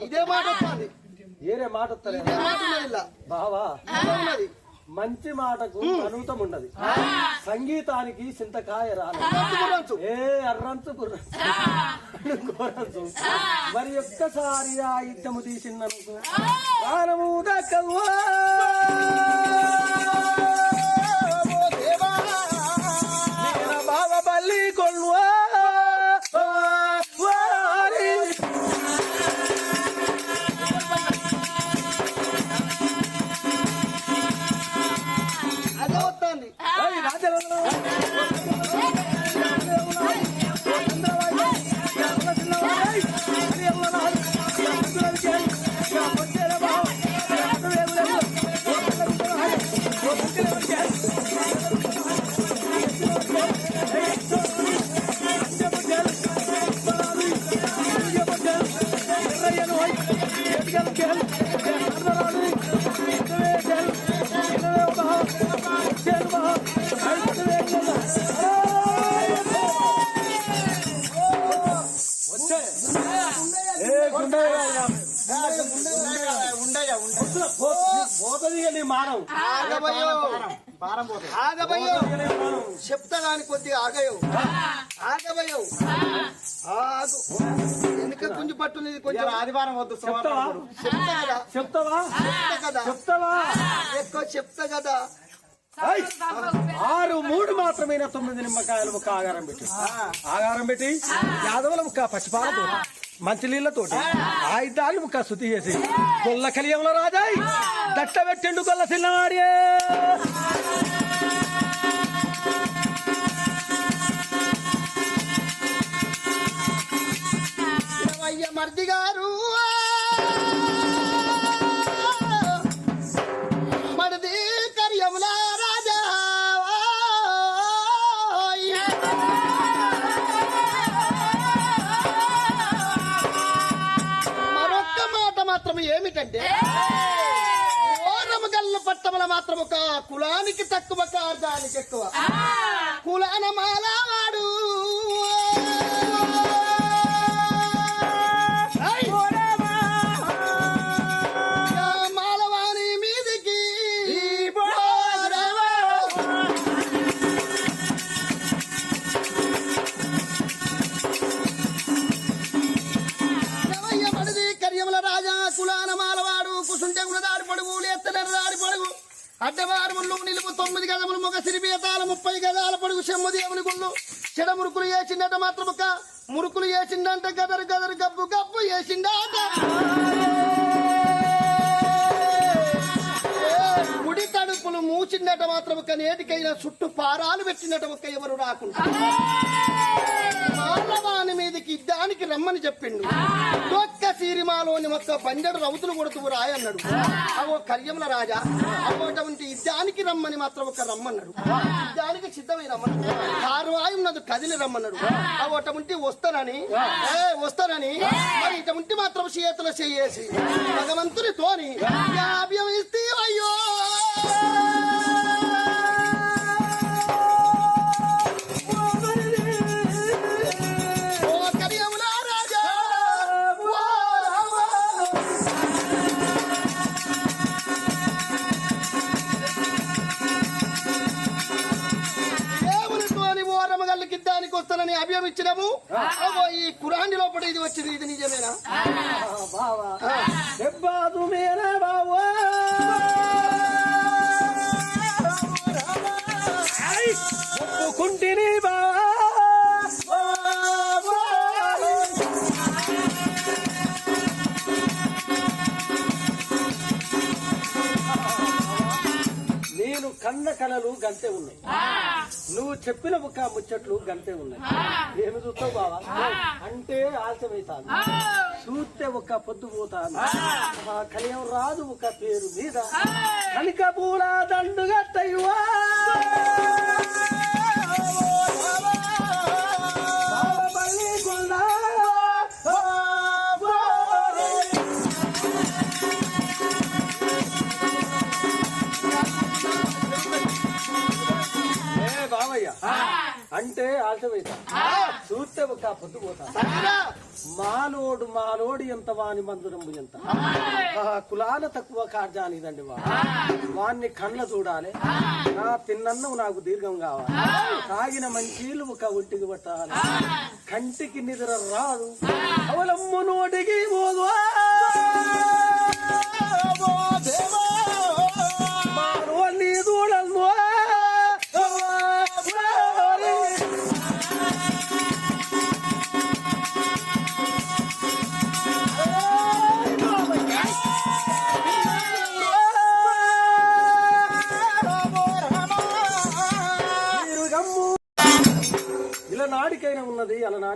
ఇదే మాట వస్తుంది ఏరే మాట వస్తలే ఇదే మాట ఉన్నది ఇలా. బావా ఉన్నది. మంచి మాటకు అనుతం ఉన్నది సంగీతానికి చింతకాయ రాలేదు. ఏ అర్రంచు గుర్రంచు. మరి ఒక్కసారి ఆ యుద్ధము తీసిందనుకో ప్రాణము దక్కవు. ఆగబయ్యో. ఆగబయ్యో. చెప్తా కాని కొద్దిగా ఆగయో. ఆగబయ్యో. ఆగు. వెనుక గుంజు పట్టున్నది కొంచెం. ఆదివారం వద్దు చెప్తావా చెప్తావా? చెప్తా కదా చెప్తావా? ఎక్కువ చెప్తా కదా! ఆరు మూడు మాత్రమైన తొమ్మిది నిమ్మకాయలు ముక్క ఆగారం పెట్టి. ఆగారం పెట్టి యాదవుల ముక్క పచ్చిపాలతో మంచి నీళ్ళతోటి ఆయుధాలు ముక్క శుద్ధి చేసి గొల్ల కలియంలో రాజాయి దట్ట పెట్టిండు గొల్ల చిన్నవాడి మర్ది గారు? ఏమిటంటే ఓరము గల్లు పట్టముల మాత్రం ఒక కులానికి తక్కువ కార్దానికి ఎక్కువ. కులాన మాలవాడు మురుకులు వేసిండట మాత్రం మురుకులు వేసిండంట గదరు గదరు గబ్బు గబ్బు వేసిండట గుడి తడుపులు మూచిండట మాత్రం నేటికైనా చుట్టూ పారాలు పెట్టినట ఒక ఎవరు రాకుండా. మాలవాని మీదకి దానికి రమ్మని చెప్పిండు. ఒక్క సిరిమాలోని మొక్క బంజడు రౌతులు కొడుతూ రాయన్నాడు. అవో కళ్యముల రాజా అటువంటి యుద్ధానికి రమ్మని మాత్రం ఒక రమ్మన్నాడు. ఇద్దానికి సిద్ధమై రమ్మన్నాడు కారువాయి ఉన్నది కదిలి రమ్మన్నాడు. అవటువంటి వస్తానని ఏ వస్తానని మరి ఇటువంటి మాత్రం చేతులు చేయేసి భగవంతుని తోని అయ్యో కన్న కళలు గంతే ఉన్నాయి. నువ్వు చెప్పిన ఒక ముచ్చట్లు గంతే ఉన్నాయి. ఏమి చూస్తావు బావా? అంటే ఆలస్యమైతాను చూస్తే ఒక పొద్దు పోతాను ఆ. కలియం రాదు ఒక పేరు మీద. పూల దండుగా తయ్యవా? అంటే ఆలస్యమైతా చూస్తే ఒక పొద్దు పోతా? మాలోడు మాలోడు ఎంత వాని మందురము ఎంత? కులాల తక్కువ కార్జానిదండి వా వాన్ని కళ్ళ చూడాలి. నా తిన్నన్నం నాకు దీర్ఘం కావాలి. తాగిన మంచీలు ఒక ఒంటికి పట్టాలి. కంటికి నిద్ర రాదు. అవలమ్మ నోటికి పోదు దేవా!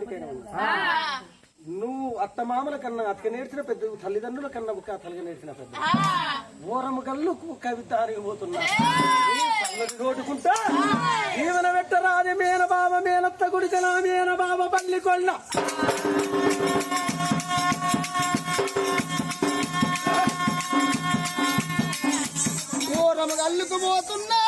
ఉన్నది నువ్వు అత్త మామల కన్నా అతక నేర్చిన పెద్ద తల్లిదండ్రుల కన్నా ఒక తలగా నేర్చిన పెద్ద. ఓరము కళ్ళు కవిత అరిగిపోతున్నా. కొట్టుకుంటా జీవన పెట్టరాది మేన బాబ మేనత్త గుడికన మేన బాబ పల్లి కొళ్ళ ఘోరము అల్లుకుపోతున్నా సెలవులు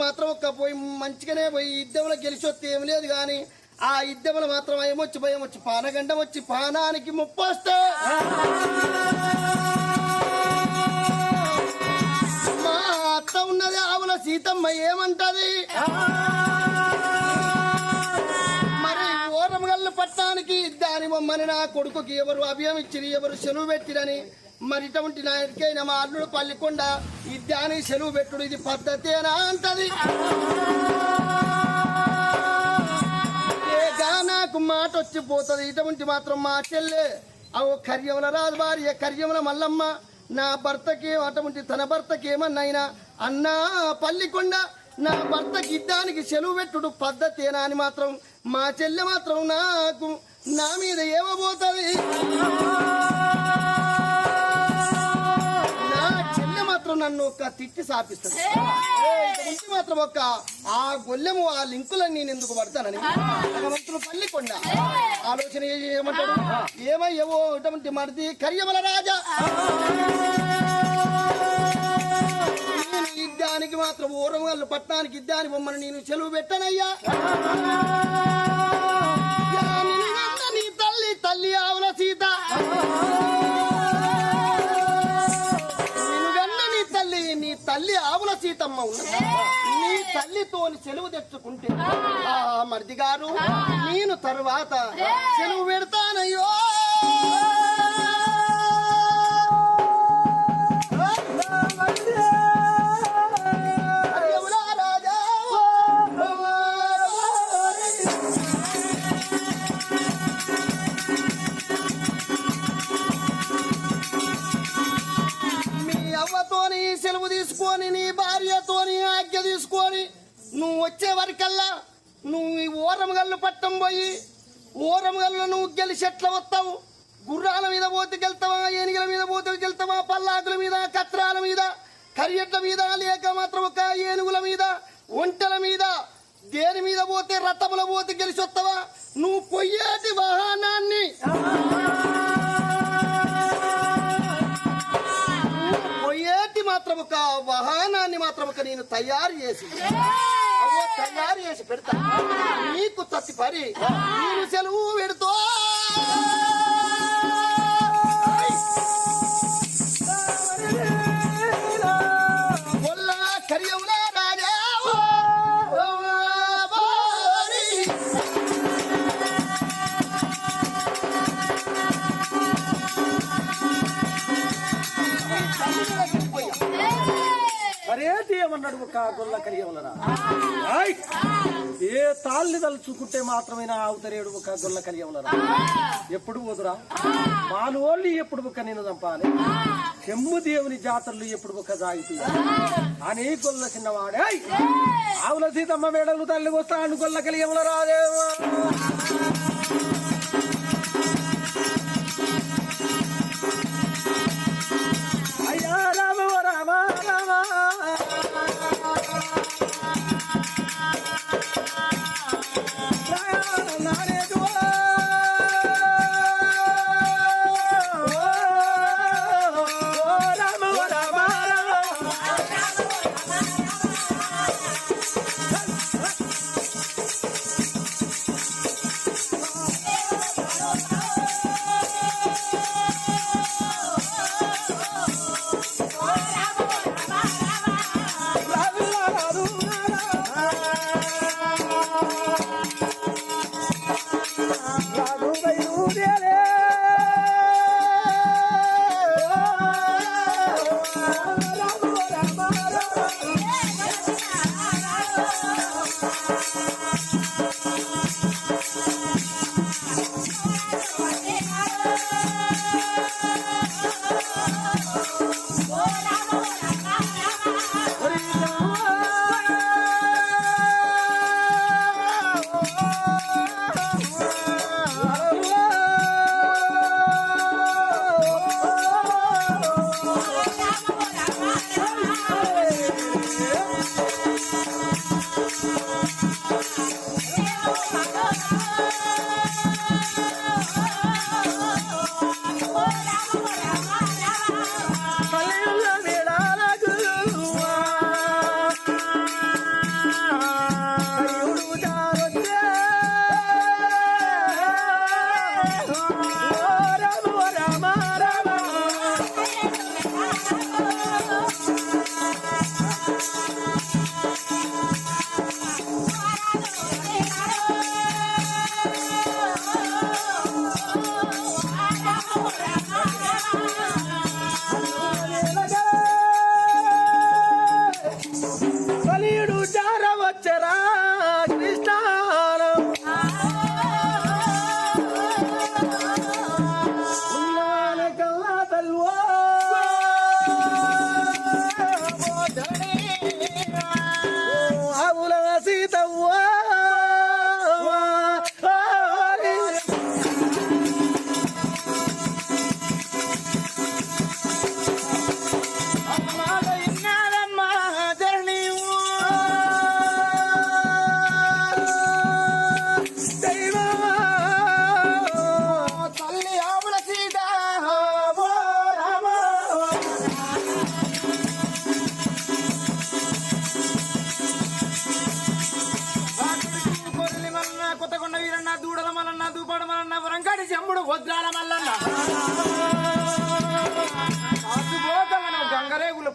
మాత్రం ఒక్క పోయి మంచిగానే పోయి ఇద్దెముల గెలిచి వస్తే ఏం లేదు కానీ ఆ ఇద్దెముల మాత్రం ఏమొచ్చి భయం వచ్చి పానగండం వచ్చి పానానికి ముప్పొస్తే. మా అత్త ఉన్నది ఆవుల సీతమ్మ ఏమంటది? ఇవ్వమని నా కొడుకుకి ఎవరు అభయం ఇచ్చిరి ఎవరు సెలవు పెట్టిరని మరి ఇటువంటి నాయకైనా మా అల్లుడు పల్లికొండ ఇద్దాని సెలవు పెట్టుడు ఇది పద్ధతేనా? అంటది. ఏగా నాకు మాట వచ్చిపోతుంది ఇటువంటి మాత్రం మా చెల్లె అవు కర్యముల రాజు భార్య కర్యముల మల్లమ్మ నా భర్తకి అటువంటి తన భర్తకి ఏమన్నైనా అన్నా పల్లికొండ నా భర్తకి ఇద్దానికి సెలవు పెట్టుడు పద్ధతేనా? అని మాత్రం మా చెల్లె మాత్రం నాకు నా మీద ఏమబోతుంది? నా చెల్లె మాత్రం నన్ను ఒక తిట్టి సాపిస్తుంది. నుంచి మాత్రం ఒక ఆ గొల్లెము ఆ లింకులను నేను ఎందుకు పడతానని. భగవంతుడు పల్లికొండ ఆలోచన ఏమంటాడు? ఏమయ్యవో ఇటువంటి మరిది కర్యమల రాజా. ఇద్దానికి మాత్రం ఊరమగల్లు పట్టణానికి ఇద్దాని బొమ్మను నేను చెలువు పెట్టనయ్యా. తల్లి ఆవుల సీత. నిన్నుగన్న నీ తల్లి నీ తల్లి ఆవుల సీతమ్మ ఉన్నది. నీ తల్లితోని సెలవు తెచ్చుకుంటే ఆ మరిది గారు నేను తరువాత సెలవు పెడతానయ్యో. నువ్వు వచ్చే వరకల్లా నువ్వు ఈ ఓరమగల్లు పట్టం పోయి ఓరమగల్లు నువ్వు గెలిచెట్ల వస్తావు? గుర్రాల మీద పోతే గెలుతావా ఏనుగుల మీద పోతే గెలుతావా పల్లాకుల మీద కత్రాల మీద కరియట్ల మీద లేక మాత్రం ఒక ఏనుగుల మీద ఒంటెల మీద దేని మీద పోతే రథముల పోతే గెలిచి వస్తావా? నువ్వు పొయ్యేటి వాహనాన్ని. పొయ్యేటి మాత్రం ఒక వాహనాన్ని మాత్రం ఒక నేను తయారు చేసి తయారు చేసి పెడతా. నీకు తత్తి పరి. నేను సెలవు పెడుతో. ఏ తాళ్ళని తలుచుకుంటే మాత్రమేనా అవుతారేడు ఒక గొల్ల కలియవలరా ఎప్పుడు పోదురా మానవాళ్ళు ఎప్పుడు ఒక నేను చంపాలి? చెమ్ము దేవుని జాతరలు ఎప్పుడు ఒక సాగుతుంది అని గొల్ల చిన్నవాడే. ఆవుల సీతమ్మ మేడలు తల్లి వస్తాను గొల్ల కలియముల రాదేవా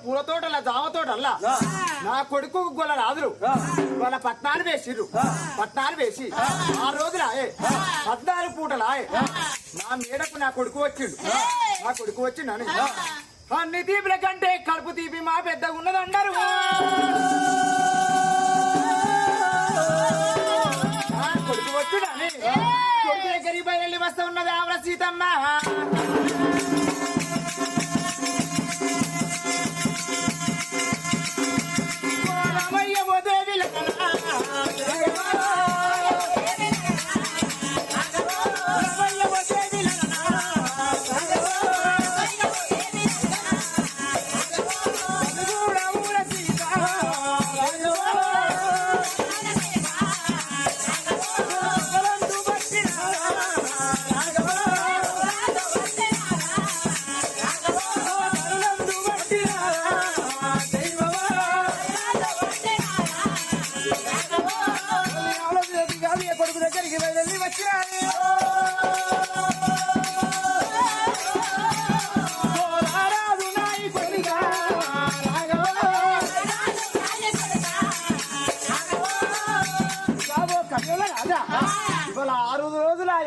పూల తోటల జామ తోటల్లా నా కొడుకు గొల్ల రాదురు వాళ్ళ పట్నాలు వేసిర్రు. పట్నాలు వేసి ఆ. రోజులు ఆయే. పద్నాలుగు పూటలు నా మేడకు నా కొడుకు వచ్చిండు. నా కొడుకు వచ్చిండని అన్ని తీపిల కంటే కడుపు తీపి మా పెద్దగా ఉన్నదంటారు కొడుకు వచ్చుడని కొడుకు దగ్గరికి బయలు వస్తా ఉన్నది ఆవిడ సీతమ్మ.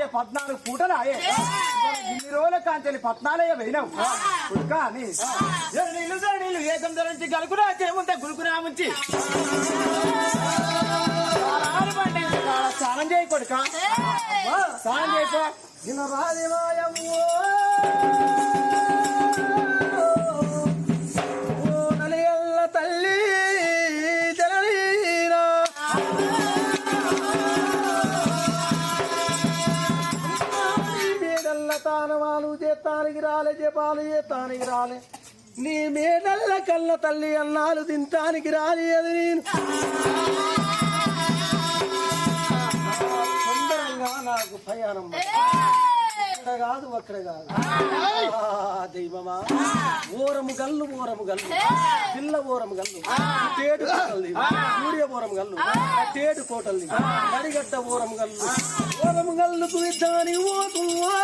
ఆయే పద్నాలుగు పూటలు ఆయే. ఇన్ని రోజుల కాంచెలి పద్నాలుగు పోయినావు ఎర్ర నీళ్ళు నీళ్ళు ఏకం ధరించి గలుకురా చేముంటే గులుకురా ముంచి. స్నానం చేయి కొడుక. స్నానం చేయకో దిన రాజమాయమ్మో జపాలు చేతానికి రాలే నీ మేడల్ల కళ్ళ తల్లి అన్నాలు తింటానికి రాలేదు నేను. సుందరంగా నాకు ప్రయాణం ఇక్కడ కాదు అక్కడ కాదు. ఆ, దైవమా. ఓరము గల్లు ఓరము గల్లు. పిల్ల ఓరము గల్లు. తేడు కోటల్ది సూర్య ఓరము గల్లు. తేడు కోటల్ది నడిగడ్డ ఓరము గల్లు. ఓరము గల్లుకు ఇద్దాని ఓతువా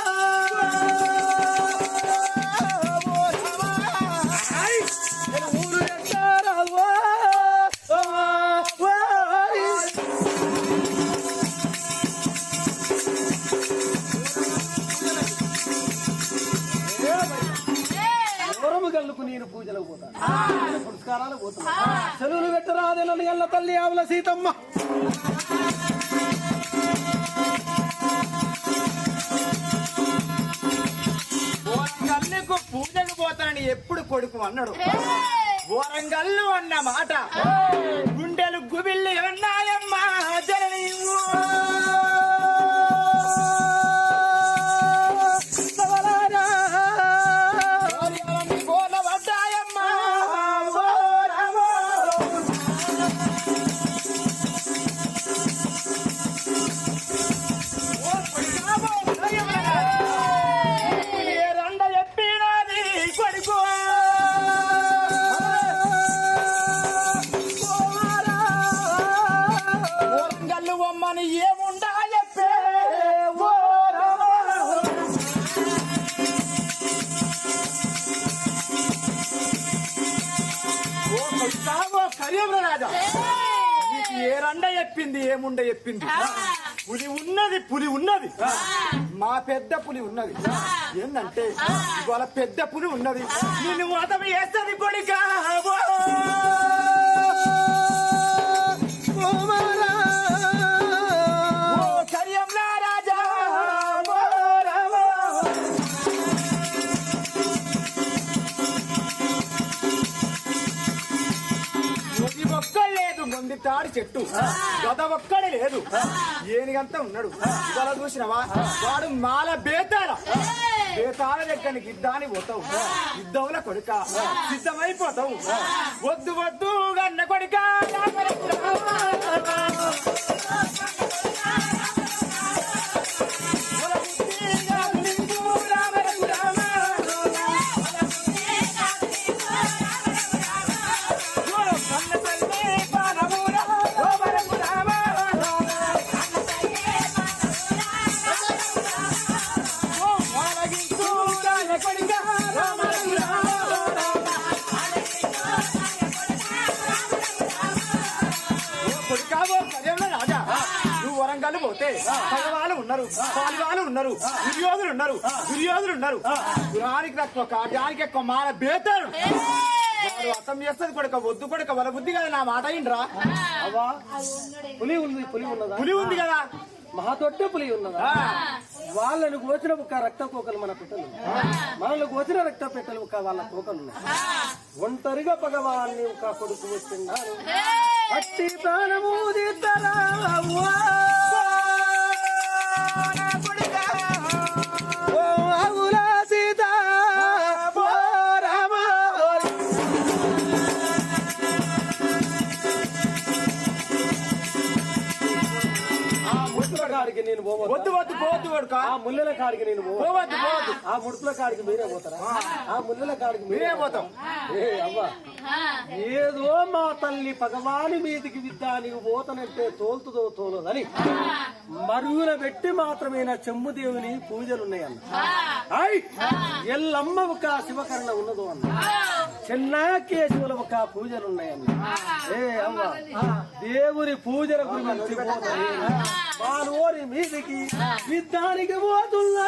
అన్నాడు ఓరంగల్లు అన్న మాట. కరీంల రాజా నీకు ఏ రండ చెప్పింది ఏముండ చెప్పింది? పులి ఉన్నది పులి ఉన్నది. మా పెద్ద పులి ఉన్నది. ఏంటంటే ఇవాళ పెద్ద పులి ఉన్నది. నిన్ను మతం వేస్తుంది కొడుక తాడి చెట్టు. గద ఒక్కడే లేదు. ఏనిగంతా ఉన్నాడు. ఇవాళ చూసినవా? వాడు మాల బేతాల. బేతాల దగ్గరికి ఇద్దాని పోతావు. ఇద్దవుల కొడుక. సిద్ధమైపోతావు. వద్దు వద్దు గన్న కొడుక. వరంగల్ పోతే భగవాలు ఉన్నారు పాలివాలు ఉన్నారు దుర్యోధులు ఉన్నారు దుర్యోధులు ఉన్నారు. గురానికి తక్కువ కాటానికి ఎక్కువ మాల బేతాడు వాడు అర్థం చేస్తుంది కొడుక వద్దు కొడుక వాళ్ళ బుద్ధి కదా నా మాట అయిండ్రా అవ్వా? పులి ఉంది పులి ఉన్నదా? పులి ఉంది కదా. మహా దొడ్డ పులి ఉన్నదా? వాళ్ళని కోసిన ఒక రక్త కోకలు మన పెట్టలు. మనల్ని కోసిన రక్త పెట్టలు ఒక వాళ్ళ కోకలు ఉన్నాయి. ఒంటరిగా భగవాన్ని ఒక కొడుకు వచ్చిన్నాను అట్టి ప్రాణము నేను పోవద్దు? వద్దు వద్దు పోవద్దు కొడుక. ఆ ముల్లెల కాడికి నేను పోవద్దు? పోవద్దు ఆ ముడుపుల కాడికి మీరే పోతారా? ఆ. ముళ్ళల కాడికి మీరే పోతాం. ఏ అవ్వా. ఏదో మా తల్లి పగవాని మీదికి విద్దా నీకు పోతనంటే తోలుతుందో తోలదని. మరుగున పెట్టి మాత్రమే నా చెమ్ముదేవుని పూజలున్నాయన్న. ఆయ్ ఎల్లమ్మ ఒక శివకర్ణ ఉన్నదో అన్న. చిన్న కేశవుల ఒక పూజలున్నాయన్న ఏ అవ్వ దేవుని పూజల గురించి మా నోరి మీదికి విద్దానికి పోతున్నా